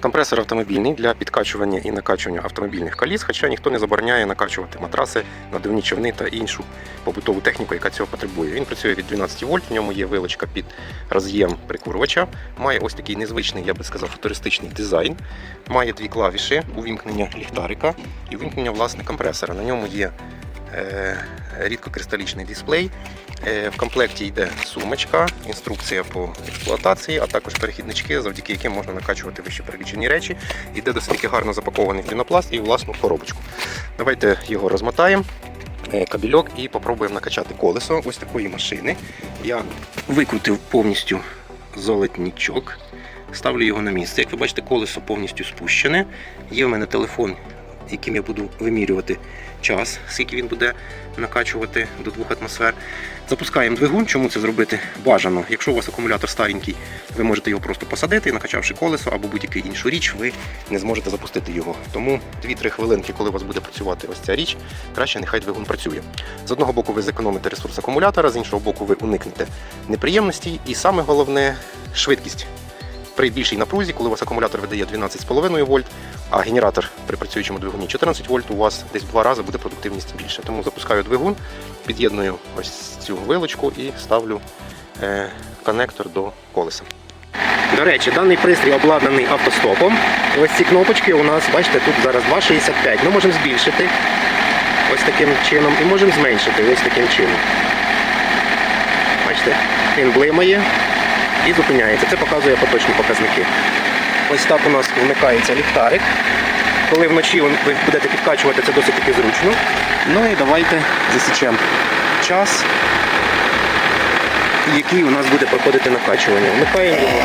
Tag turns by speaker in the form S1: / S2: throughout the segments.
S1: Компресор автомобільний для підкачування і накачування автомобільних коліс, хоча ніхто не забороняє накачувати матраси, надувні човни та іншу побутову техніку, яка цього потребує. Він працює від 12 вольт, в ньому є вилочка під роз'єм прикурювача. Має ось такий незвичний, я би сказав, футуристичний дизайн. Має дві клавіші увімкнення ліхтарика і увімкнення власне компресора. На ньому є е, рідкокристалічний дисплей. Е, В комплекті йде сумочка, інструкція по експлуатації, а також перехіднички, завдяки яким можна накачувати вище перелічені речі. Йде досить гарно запакований пінопласт і власну коробочку. Давайте його розмотаємо. е, Кабельок і попробуємо накачати колесо ось такої машини. Я викрутив повністю золотничок, ставлю його на місце. Як ви бачите, колесо повністю спущене. Є в мене телефон, яким я буду вимірювати час, скільки він буде накачувати до 2 атмосфер. Запускаємо двигун. Чому це зробити бажано? Якщо у вас акумулятор старенький, ви можете його просто посадити, накачавши колесо або будь-яку іншу річ, ви не зможете запустити його. Тому 2-3 хвилинки, коли у вас буде працювати ось ця річ, краще нехай двигун працює. З одного боку, ви зекономите ресурс акумулятора, з іншого боку, ви уникнете неприємностей, і саме головне швидкість. При більшій напрузі, коли у вас акумулятор видає 12,5 вольт, а генератор при працюючому двигуні 14 вольт, у вас десь два рази буде продуктивність більше. Тому запускаю двигун, під'єдную ось цю вилочку і ставлю е, коннектор до колеса. До речі, даний пристрій обладнаний автостопом. Ось ці кнопочки у нас, бачите, тут зараз 2,65. Ми можемо збільшити ось таким чином і можемо зменшити ось таким чином. Бачите, він блимає і зупиняється. Це показує поточні показники. Ось так у нас вмикається ліхтарик. Коли вночі ви будете підкачувати, це досить таки зручно. Ну і давайте засічемо час, який у нас буде проходити накачування. Вмикаємо його.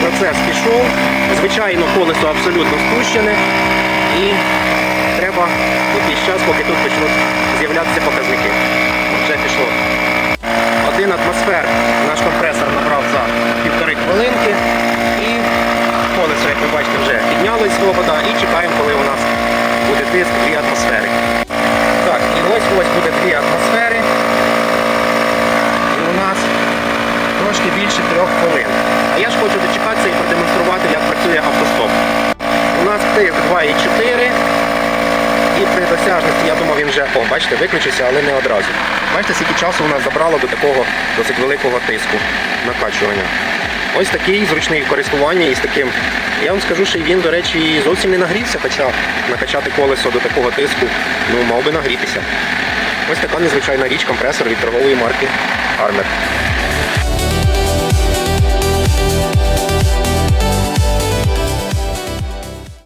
S1: Процес пішов. Звичайно, колесо абсолютно спущене. І треба якийсь час, поки тут почнуть з'являтися показники. Вже пішло. Один атмосфер наш компресор набрав за півтори хвилинки. І колесо, як ви бачите, вже піднялось і чекаємо, коли у нас буде тиск 2 атмосфери. Так, і ось ось буде 2 атмосфери. І у нас трошки більше трьох хвилин. А я ж хочу дочекатися і продемонструвати, як працює автостоп. У нас тиск 2,4. І при досяжності, я думав, він вже, о, бачите, виключився, але не одразу. Бачите, скільки часу у нас забрало до такого досить великого тиску накачування. Ось такий зручний в користуванні із таким. Я вам скажу, що він, до речі, зовсім не нагрівся, хоча накачати колесо до такого тиску, ну, мав би нагрітися. Ось така незвичайна річ, компресор від торгової марки Armer.